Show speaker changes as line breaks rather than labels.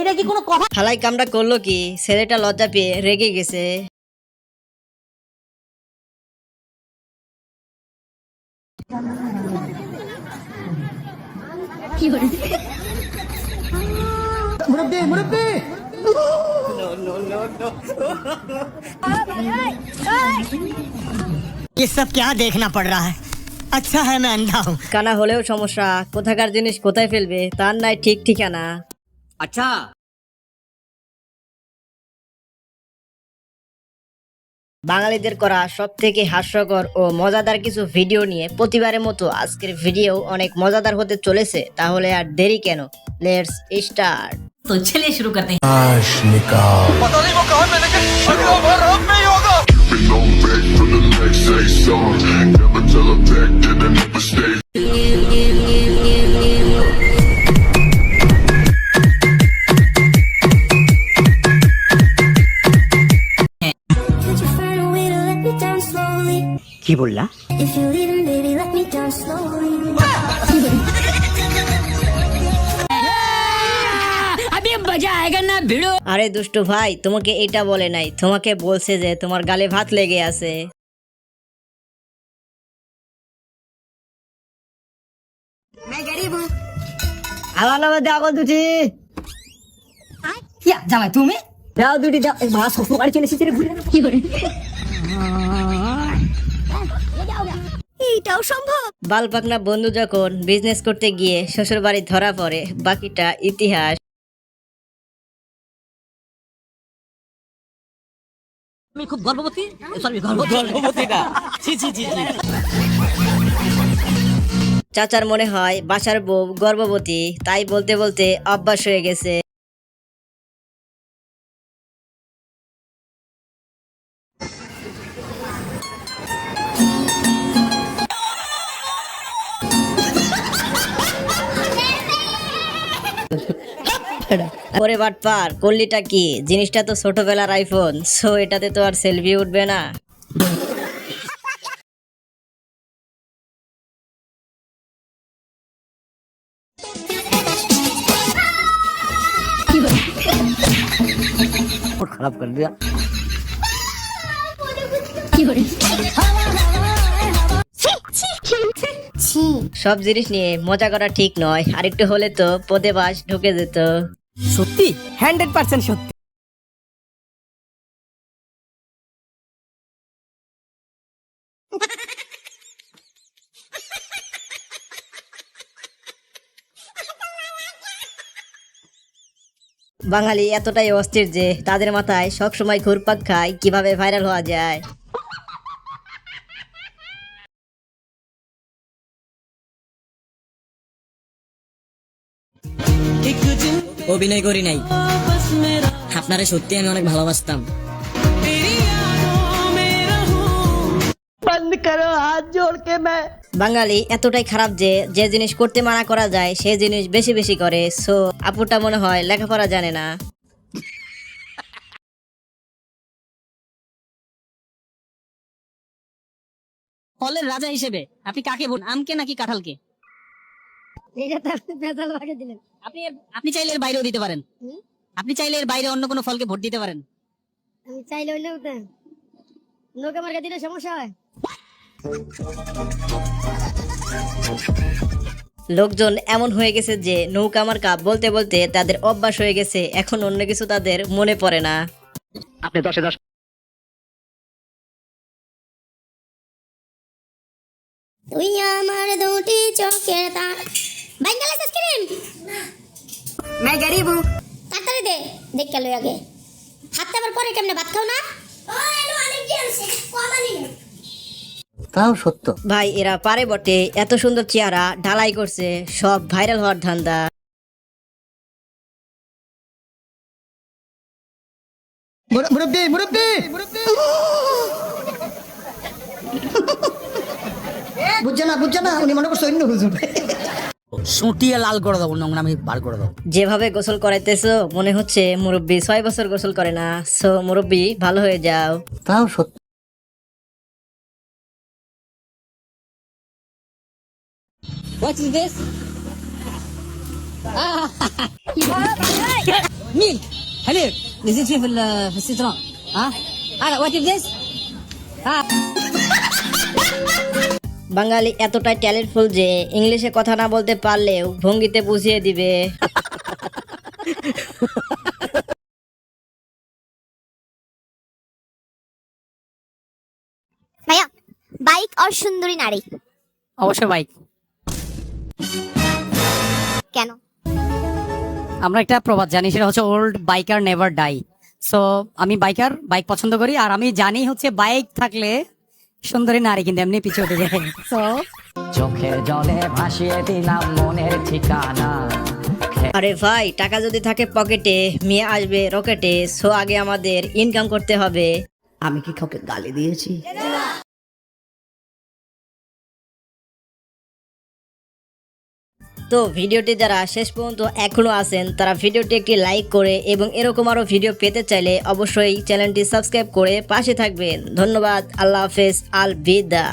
এটা কি কোনো কথা
হালাই কামটা করলো কি ছেলেটা লজ্জা পেয়ে রেগে গেছে
ये सब क्या देखना पड़ रहा है আচ্ছা হ্যাঁ ম্যান দাও
কানা হলেও সমস্যা। কোথাকার জিনিস কোথায় ফেলবে তার নাই ঠিক ঠিকানা।
আচ্ছা।
বাঙালিদের করা সব থেকে হাস্যকর ও মজাদার কিছু ভিডিও নিয়ে প্রতিবারের মতো আজকের ভিডিও অনেক মজাদার হতে চলেছে তাহলে আর দেরি কেন? লেটস স্টার্ট
তো চলিए
শুরু করতে। কি বললা?
আরে দুষ্টু ভাই তোমাকে এটা বলে নাই তোমাকে বলছে যে তোমার গালে ভাত লেগে আছে।
আমার দেখো দুটি।
জামাই
তুমি? দুটি দাও ঘুরে কি করে
এইটাও সম্ভব?
বালপাকনা বন্ধু যখন বিজনেস করতে গিয়ে শ্বশুর বাড়ি ধরা পড়ে বাকিটা ইতিহাস।
আমি খুব গর্ভবতী? সরি গর্ভবতী। না ছি ছি ছি।
চাচার মনে হয় বাসার বউ গর্ভবতী তাই বলতে বলতে অভ্যাস হয়ে গেছে। ওরে বাট পার করলিটা কি? জিনিসটা তো ছোটবেলার আইফোন সো এটাতে তো আর সেলফি উঠবে না।
খারাপ করে দিয়া
ছি
সব জিনিস নিয়ে মজা করা ঠিক নয়। আরেকটু হলে তো পদে বাস ঢুকে যেত।
সত্যি? হান্ড্রেড পার্সেন্ট সত্যি।
বাঙালি এতটাই অস্থির যে তাদের মাথায় সবসময় ঘুরপাক খায় কীভাবে ভাইরাল হওয়া যায়।
অভিনয় করি নাই। আপনারে সত্যি আমি অনেক ভালোবাসতাম।
বাঙালি এতটাই খারাপ যে যে জিনিস করতে মানা করা যায় সেই জিনিস বেশি বেশি করে। সো আপুটা মনে হয় লেখাপড়া জানে না।
ফলের রাজা হিসেবে আপনি কাকে ভোট আমকে নাকি কাঁঠালকে? আপনি আপনি চাইলে এর বাইরেও দিতে পারেন। আপনি চাইলে এর বাইরে অন্য কোনো ফলকে ভোট দিতে পারেন।
আমি চাইলে তো নৌকা মার্কা দিলে সমস্যা হয়?
লোকজন এমন হয়ে গেছে যে নৌকা মার্কা বলতে বলতে তাদের অভ্যাস হয়ে গেছে এখন অন্য কিছু তাদের মনে পড়ে না।
আপনি দশে দশ
তুই আমার দুটি চোখের তার। বাইঙ্গাল আইসক্রিম
मैं गरीब हूँ
তাড়াতাড়ি দে দেখ লই আগে হাতটা আবার পরে কেমনে ভাত খাও না
তাও সত্য
ভাই এরা পারে বটে এত সুন্দর চেহারা ঢালাই করছে সব ভাইরাল হওয়ার ধান্দা
মুরব্বী মুরব্বী বুঝছে না বুঝছে না উনি মনে করছে অন্য হুজুর
সুটিয়ে লাল করে দেবো নোংরামি বার করে দেবো
যেভাবে গোসল করাইতেছো মনে হচ্ছে মুরব্বী ছয় বছর গোসল করে না সো মুরব্বী ভালো হয়ে যাও
তাও সত্য
What is this?
مين حليب نزيد فيه في ال- في السيترون ها هذا وات ذيس ها
বাঙালি এতটাই ট্যালেন্টফুল যে ইংলিশে কথা না বলতে পারলেও ভঙ্গিতে বুঝিয়ে দিবে।
ভাইয়া বাইক আর সুন্দরী নারী?
অবশ্যই বাইক।
কেন?
আমরা একটা প্রবাদ জানি সেটা হচ্ছে old biker never die so আমি বাইকার বাইক পছন্দ করি আর আমি জানি হচ্ছে বাইক থাকলে সুন্দরী নারী কিন্তু এমনি পিছু উঠে যায়। সো
চোখের জলে ভাসিয়ে দিলাম মনের ঠিকানা।
আরে ভাই টাকা যদি থাকে পকেটে মেয়ে আসবে রকেটে সো আগে আমাদের ইনকাম করতে হবে।
আমি কি কাউকে গালি দিয়েছি?
তো ভিডিওটি যারা শেষ পর্যন্ত এখনও আছেন, তারা ভিডিওটি একটি লাইক করে এবং এরকম আরও ভিডিও পেতে চাইলে অবশ্যই চ্যানেলটি সাবস্ক্রাইব করে পাশে থাকবেন। ধন্যবাদ, আল্লাহ হাফেজ আল বিদা